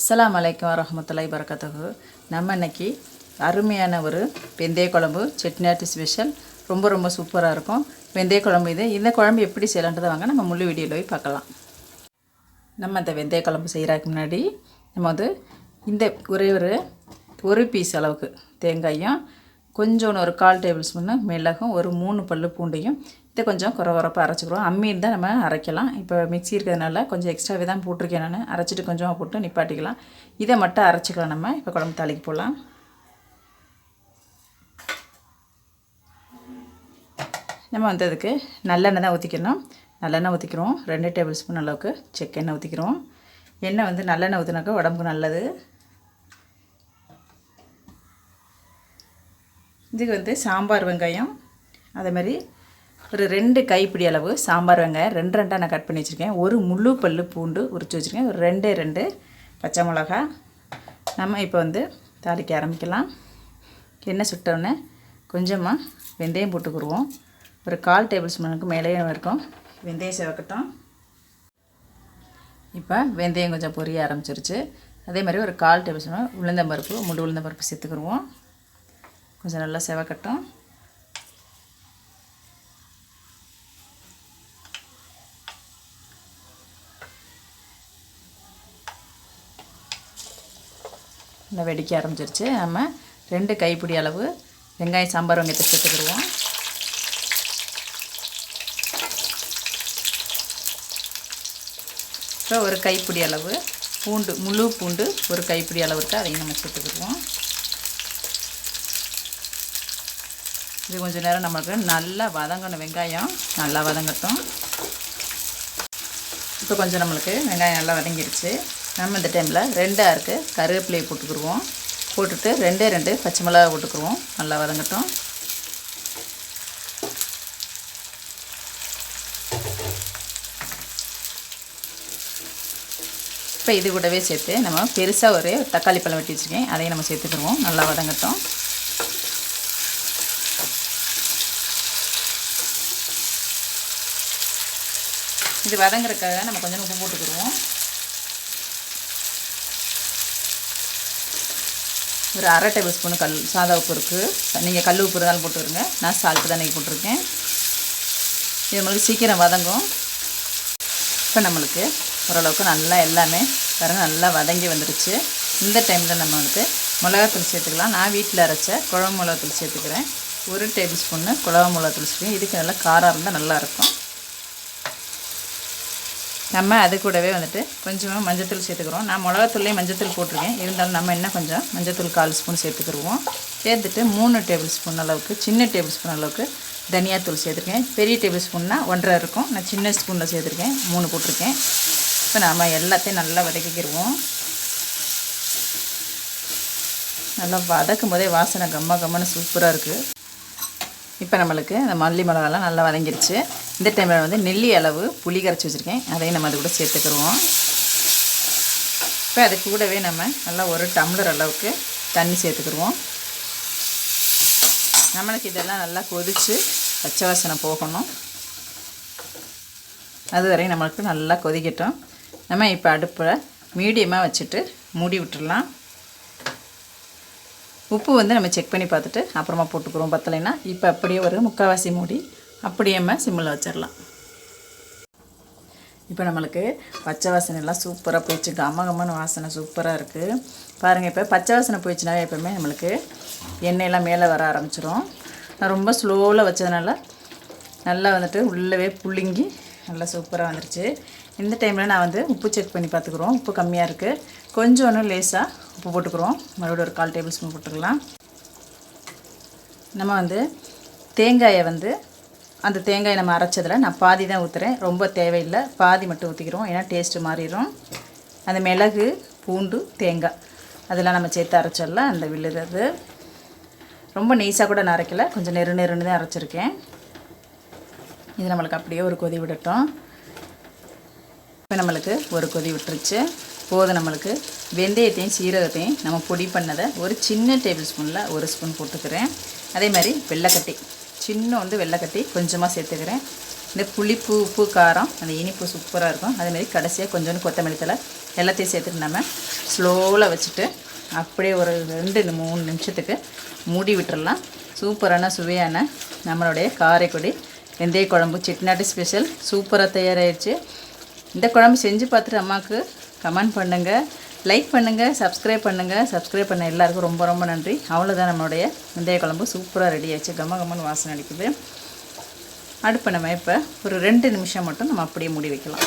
அஸ்லாம் வலைக்கம் வரஹமத்துல்லாஹி வரகாத்துஹு நம்ம இன்றைக்கி அருமையான ஒரு வெந்தய குழம்பு செட்டிநாட்டு ஸ்பெஷல் ரொம்ப ரொம்ப சூப்பராக இருக்கும். வெந்தய குழம்பு இது. இந்த குழம்பு எப்படி செய்யலான்றதை வாங்க நம்ம முழு வீடியோவில் போய் பார்க்கலாம். நம்ம இந்த வெந்தய குழம்பு செய்கிறதுக்கு முன்னாடி நம்ம வந்து இந்த ஒரே ஒரு ஒரு பீஸ் அளவுக்கு தேங்காயும் கொஞ்சோன்னு ஒரு கால் டேபிள் ஸ்பூனு மிளகும் ஒரு மூணு பல் பூண்டையும் இதை கொஞ்சம் குறை குறைப்பாக அரைச்சிக்கிறோம் அம்மியில் தான் நம்ம அரைக்கலாம். இப்போ மிக்ஸி இருக்கிறதுனால கொஞ்சம் எக்ஸ்ட்ராவே தான் போட்டிருக்கேன் நான். அரைச்சிட்டு கொஞ்சமாக போட்டு நிப்பாட்டிக்கலாம். இதை மட்டும் அரைச்சிக்கலாம் நம்ம. இப்போ குழம்பு தாளிக்கு போகலாம். நம்ம வந்து அதுக்கு நல்லெண்ணெய் தான் ஊற்றிக்கணும் நல்லெண்ணெய் ஊற்றிக்கிறோம் ரெண்டு டேபிள் ஸ்பூன் அளவுக்கு செக்கெண்ணெய் ஊற்றிக்கிறோம் எண்ணெய் வந்து நல்லெண்ணெய் ஊற்றினாக்கா உடம்புக்கு நல்லது. இதுக்கு வந்து சாம்பார் வெங்காயம். அதே மாதிரி ஒரு ரெண்டு கைப்பிடி அளவு சாம்பார் வெங்காயம். ரெண்டு ரெண்டாக நான் கட் பண்ணி வச்சுருக்கேன். ஒரு முழு பல்லு பூண்டு உரிச்சு வச்சுருக்கேன். ஒரு ரெண்டே ரெண்டு பச்சை மிளகா. நம்ம இப்போ வந்து தாளிக்க ஆரம்பிக்கலாம். எண்ணெய் சுட்டோடனே கொஞ்சமாக வெந்தயம் போட்டுக்குருவோம் ஒரு கால் டேபிள் ஸ்பூனுக்கு மேலேயும் இருக்கும். வெந்தயம் சேவக்கட்டும். இப்போ வெந்தயம் கொஞ்சம் பொரிய ஆரம்பிச்சிருச்சு. அதே மாதிரி ஒரு கால் டேபிள் ஸ்பூன் உளுந்தம்பருப்பு முழு உளுந்தம்பருப்பு சேர்த்துக்குருவோம். கொஞ்சம் நல்லா செவக்கட்டும் நல்லா வெடிக்க ஆரம்பிச்சிருச்சு. நம்ம ரெண்டு கைப்பிடி அளவு வெங்காயம் சாம்பார் வெங்காயத்தை சேர்த்துக்கிடுவோம். இப்போ ஒரு கைப்பிடி அளவு பூண்டு முழு பூண்டு ஒரு கைப்பிடி அளவுக்கு அதையும் நம்ம சேர்த்துக்கிடுவோம். இது கொஞ்சம் நேரம் நம்மளுக்கு நல்லா வதங்கணும் வெங்காயம் நல்லா வதங்கட்டும். இப்போ கொஞ்சம் நம்மளுக்கு வெங்காயம் நல்லா வதங்கிடுச்சு நம்ம இந்த டைமில் ரெண்டாக இருக்குது கருவேப்பிலையை போட்டுக்கிடுவோம் போட்டுட்டு ரெண்டே ரெண்டு பச்சை மிளகா போட்டுக்குருவோம். நல்லா வதங்கட்டும். இப்போ இது கூடவே சேர்த்து நம்ம பெருசாக ஒரு தக்காளி பழம் வெட்டி வச்சுருக்கேன். அதையும் நம்ம சேர்த்துக்கிடுவோம் நல்லா வதங்கட்டும். இது வதங்குறதுக்காக நம்ம கொஞ்சம் உப்பு போட்டுக்கிடுவோம். ஒரு அரை டேபிள் ஸ்பூனு கல் சாதா உப்பு இருக்குது நீங்கள் கல் உப்பு இருந்தாலும் போட்டுருங்க நான் சால்ட்டு தான் போட்டிருக்கேன். இது நம்மளுக்கு சீக்கிரம் வதங்கும். இப்போ நம்மளுக்கு ஓரளவுக்கு நல்லா எல்லாமே பாருங்கள் நல்லா வதங்கி வந்துடுச்சு இந்த டைமில் நம்ம வந்து மிளகாத்தூள் சேர்த்துக்கலாம். நான் வீட்டில் அரைச்ச குழம்பு மிளகாத்தூள் சேர்த்துக்கிறேன். ஒரு டேபிள் ஸ்பூன்னு குழம்பு மிளகாத்தூள் சேர்த்துக்கிறேன். இதுக்கு நல்லா காரம் இருந்தால் நல்லாயிருக்கும் நம்ம அது கூடவே வந்துட்டு கொஞ்சமாக மஞ்சத்தூள் சேர்த்துக்கிறோம். நான் மிளகாத்தூள்லேயும் மஞ்சத்தூள் போட்டிருக்கேன். இருந்தாலும் நம்ம என்ன கொஞ்சம் மஞ்சத்தூள் கால் ஸ்பூன் சேர்த்துக்கிடுவோம் சேர்த்துட்டு மூணு டேபிள் ஸ்பூன் அளவுக்கு சின்ன டேபிள் ஸ்பூன் அளவுக்கு தனியாத்தூள் சேர்த்துருக்கேன். பெரிய டேபிள் ஸ்பூன்னா ஒன்றரை இருக்கும். நான் சின்ன ஸ்பூனில் சேர்த்துருக்கேன். மூணு போட்டிருக்கேன். இப்போ நாம் எல்லாத்தையும் நல்லா வதக்கிக்கிடுவோம் நல்லா வதக்கும் போதே வாசனை கம்ம கம்மன்னு சூப்பராக இருக்குது இப்போ நம்மளுக்கு இந்த மல்லி மிளகாலாம் நல்லா வதங்கிருச்சு. இந்த டைமில் வந்து நெல்லி அளவு புளி கரைச்சி வச்சுருக்கேன். அதையும் நம்ம அது கூட சேர்த்துக்கிடுவோம் இப்போ அது கூடவே நம்ம நல்லா ஒரு டம்ளர் அளவுக்கு தண்ணி சேர்த்துக்கிடுவோம் நம்மளுக்கு இதெல்லாம் நல்லா கொதித்து பச்சை வாசனை போகணும். அது வரையும் நம்மளுக்கு நல்லா கொதிக்கட்டும். நம்ம இப்போ அடுப்பில் மீடியமாக வச்சுட்டு மூடி விட்டுடலாம். உப்பு வந்து நம்ம செக் பண்ணி பார்த்துட்டு அப்புறமா போட்டுக்கிறோம் பத்தலைன்னா இப்போ அப்படியே ஒரு முக்கால்வாசி மூடி அப்படியே நம்ம சிம்மில் வச்சிடலாம். இப்போ நம்மளுக்கு பச்சை வாசனை எல்லாம் சூப்பராக போயிடுச்சு கமகமான வாசனை சூப்பராக இருக்குது பாருங்கள் இப்போ பச்சை வாசனை போயிடுச்சுனாவே எப்போவுமே நம்மளுக்கு எண்ணெயெல்லாம் மேலே வர ஆரம்பிச்சிடும் நான் ரொம்ப ஸ்லோவில் வச்சதுனால நல்லா வந்துட்டு உள்ளவே புழுங்கி நல்லா சூப்பராக வந்துருச்சு. இந்த டைமில் நான் வந்து உப்பு செக் பண்ணி பார்த்துக்குறோம். உப்பு கம்மியாக இருக்குது கொஞ்சோன்னு லேசாக உப்பு போட்டுக்கிறோம். மறுபடியும் ஒரு கால் டேபிள் ஸ்பூன் போட்டுக்கலாம். நம்ம வந்து தேங்காயை வந்து அந்த தேங்காயை நம்ம அரைச்சதில் நான் பாதி தான் ஊற்றுறேன் ரொம்ப தேவையில்லை. பாதி மட்டும் ஊற்றிக்கிறோம் ஏன்னா டேஸ்ட்டு மாறிடும். அந்த மிளகு பூண்டு தேங்காய். அதெல்லாம் நம்ம சேர்த்து அரைச்சோம்ல அந்த விழுது ரொம்ப நெய்ஸாக கூட நான் அரைக்கல. கொஞ்சம் நெரு நெருன்னு தான் அரைச்சிருக்கேன். இது நம்மளுக்கு அப்படியே ஒரு கொதி விடட்டும். இப்போ நம்மளுக்கு ஒரு கொதி விட்டுருச்சு. போதும் நம்மளுக்கு. வெந்தயத்தையும் சீரகத்தையும் நம்ம பொடி பண்ணதை ஒரு சின்ன டேபிள் ஸ்பூனில் ஒரு ஸ்பூன் போட்டுக்கிறேன். அதே மாதிரி வெள்ளைக்கட்டி. சின்ன வந்து வெள்ளைக்கட்டி கொஞ்சமாக சேர்த்துக்கிறேன். இந்த புளிப்பு உப்பு காரம் அந்த இனிப்பு சூப்பராக இருக்கும். அதேமாரி கடைசியாக கொஞ்சோண்டு கொத்தமல்லி தழை எல்லாத்தையும் சேர்த்துட்டு நம்ம ஸ்லோவில் வச்சுட்டு அப்படியே ஒரு ரெண்டு மூணு நிமிஷத்துக்கு மூடி விட்டுடலாம் சூப்பரான சுவையான நம்மளுடைய காரைக்குடி வெந்தய குழம்பு செட்டிநாட்டு ஸ்பெஷல் சூப்பராக தயாராகிடுச்சு இந்த குழம்பு செஞ்சு பார்த்துட்டு அம்மாவுக்கு கமெண்ட் பண்ணுங்கள் லைக் பண்ணுங்கள் சப்ஸ்கிரைப் பண்ணுங்கள் சப்ஸ்கிரைப் பண்ண எல்லாருக்கும் ரொம்ப ரொம்ப நன்றி. அவ்வளோதான் நம்மளுடைய வெந்தய குழம்பு சூப்பராக ரெடி ஆச்சு கம்ம கம்மன்னு வாசனை அடிக்குது. அடுப்பை நம்ம இப்போ ஒரு ரெண்டு நிமிஷம் மட்டும் நம்ம அப்படியே மூடி வைக்கலாம்.